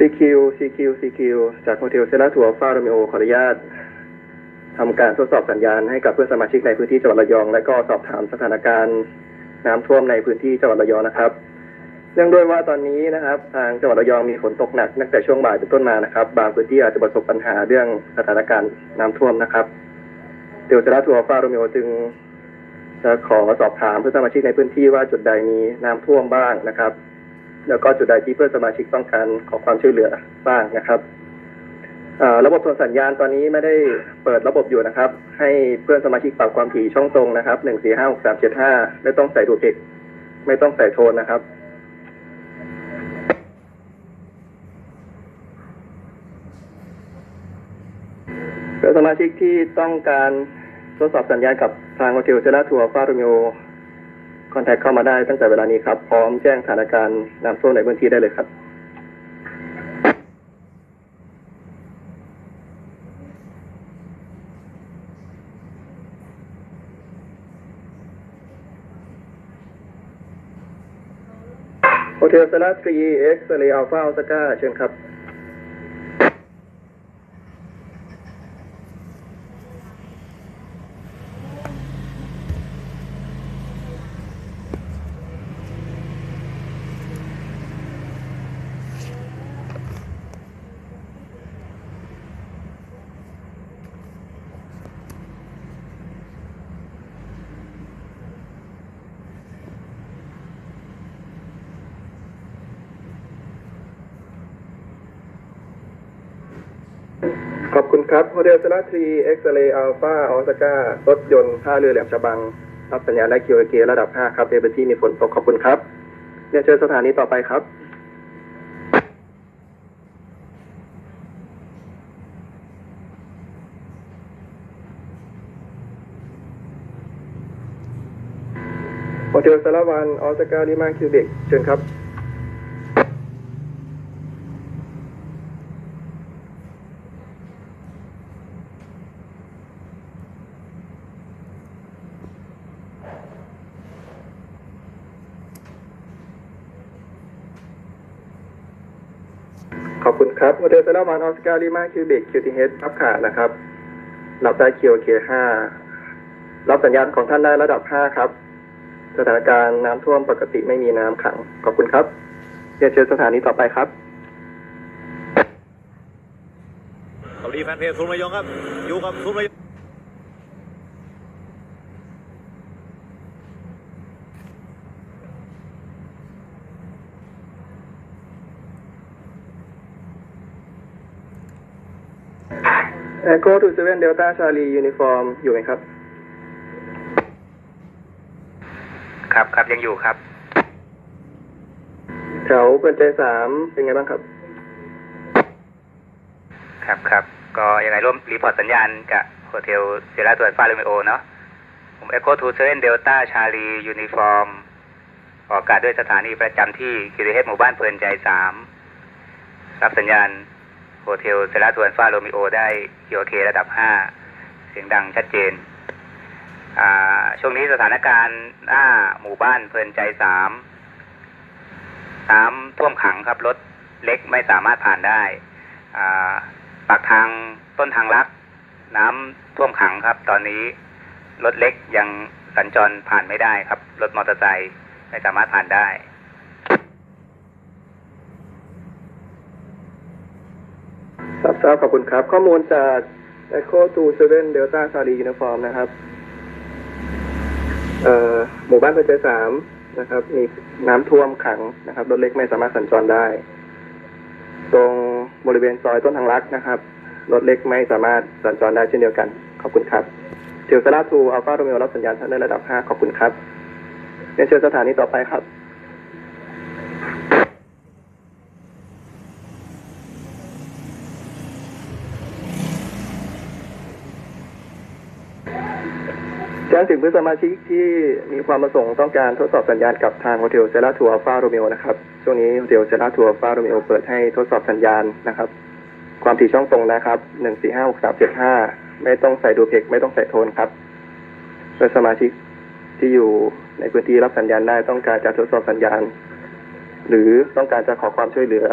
CQ CQ CQ จากโฮเทลเซราทัวร์ฟาโรมิโอขออนุญาตทำการทดสอบสัญญาณให้กับเพื่อนสมาชิกในพื้นที่จังหวัดระยอง และก็สอบถามสถานการณ์น้ำท่วมในพื้นที่จังหวัดระยองนะครับ เนื่องด้วยว่าตอนนี้นะครับ ทางจังหวัดระยองมีฝนตกหนักตั้งแต่ช่วงบ่ายเป็นต้นมานะครับ บางพื้นที่อาจจะประสบปัญหาเรื่องสถานการณ์น้ำท่วมนะครับเทลเซราทัวร์ฟาโรมิโอจึงจะขอสอบถามเพื่อนสมาชิกในพื้นที่ว่าจุดใดมีน้ำท่วมบ้างนะครับ แล้วก็จุดใดที่เพื่อนสมาชิกต้องการขอความช่วยเหลือบ้างนะครับระบบโทรสัญญาณตอนนี้ไม่ได้เปิดระบบอยู่นะครับ ให้เพื่อนสมาชิกปรับความถี่ช่องตรงนะครับหนึ่งสี่ห้าหกสามเจ็ดห้าไม่ต้องใส่ดูเอกไม่ต้องใส่โทนนะครับเพื่อนสมาชิกที่ต้องการทดสอบสัญญาณกับทางโฮเทลเซราทัวร์ฟาโรมิโอ คอนแทคเข้ามาได้ตั้งแต่เวลานี้ครับ พร้อมแจ้งสถานการณ์น้ำท่วมในพื้นที่ได้เลยครับโฮเทลเซราทรีเอ็กซ์เรย์อัลฟาอัลสกาเชิญครับ ขอบคุณครับโฮเทลเซราทรีเอ็กซ์เรย์อัลฟาออสการถยนต์ท่าเรือแหลมฉบัง รับสัญญาณได้ QAK ระดับ 5 ครับในพื้นที่มีฝนตกขอบคุณครับเรียนเชิญสถานีต่อไปครับโฮเทลสารวันออสการ์ลิมาคิวเบกเชิญครับ ขอบคุณครับโมเดลเซราวันออสการ์ลิมาคิวเบกคิวทีเฮดรับขานะครับรับได้คิวเคห้ารับสัญญาณของท่านได้ระดับห้าครับ สถานการณ์น้ำท่วมปกติไม่มีน้ำขัง ขอบคุณครับเรียนเชิญสถานีต่อไปครับสวัสดีแฟนเพจซุนระยองครับ อยู่กับซุนระยง เอโกทูเซเว่นเดลต้าชาลียูนิฟอร์มอยู่ไหมครับ ครับครับยังอยู่ครับ แถวเปิดใจสามเป็นไงบ้างครับ ครับครับก็ยังไงร่วมรีพอร์ตสัญญาณกับโฮเทลเซราตัวฟ้าเรมิโอเนาะผมเอ็กโคทูเซเว่นเดลต้าชาลียูนิฟอร์มออกอากาศด้วยสถานีประจำที่คิริเฮดหมู่บ้านเพลินใจสามรับสัญญาณ โฮเทลเซราตัวฟ้าโรมิโอได้คีโอเคระดับห้าเสียงดังชัดเจน ช่วงนี้สถานการณ์หน้าหมู่บ้านเพลินใจสามน้ำท่วมขังครับรถเล็กไม่สามารถผ่านได้ปากทางต้นทางลัก น้ำท่วมขังครับ ตอนนี้รถเล็กยังสัญจรผ่านไม่ได้ครับ รถมอเตอร์ไซค์ไม่สามารถผ่านได้ ครับ ทราบขอบคุณครับ ข้อมูลจาก Echo 27 Delta Charlie Uniform นะครับเอ่อหมู่บ้านเพชรสามนะครับ มีน้ำท่วมขังนะครับรถเล็กไม่สามารถสัญจรได้ ตรงบริเวณซอยต้นทางลักนะครับรถเล็กไม่สามารถสัญจรได้เช่นเดียวกัน ขอบคุณครับเทลซาราทูอัลฟาโรเมโอรับสัญญาณท่านได้ระดับ 5 ขอบคุณครับเรียนเชิญสถานีต่อไปครับ แจ้งถึงเพื่อนสมาชิกที่มีความประสงค์ต้องการทดสอบสัญญาณกับทางโฮเทลเซราทัวร์ฟาโรเมโอนะครับ ช่วงนี้โฮเทลเซราทัวร์ฟาโรเมโอเปิดให้ทดสอบสัญญาณนะครับ ความถี่ช่องตรงนะครับหนึ่งสี่ห้าหกสามเจ็ดห้าไม่ต้องใส่ดูเพกไม่ต้องใส่โทนครับเพื่อนสมาชิกที่อยู่ในพื้นที่รับสัญญาณได้ต้องการจะทดสอบสัญญาณ หรือต้องการจะขอความช่วยเหลือ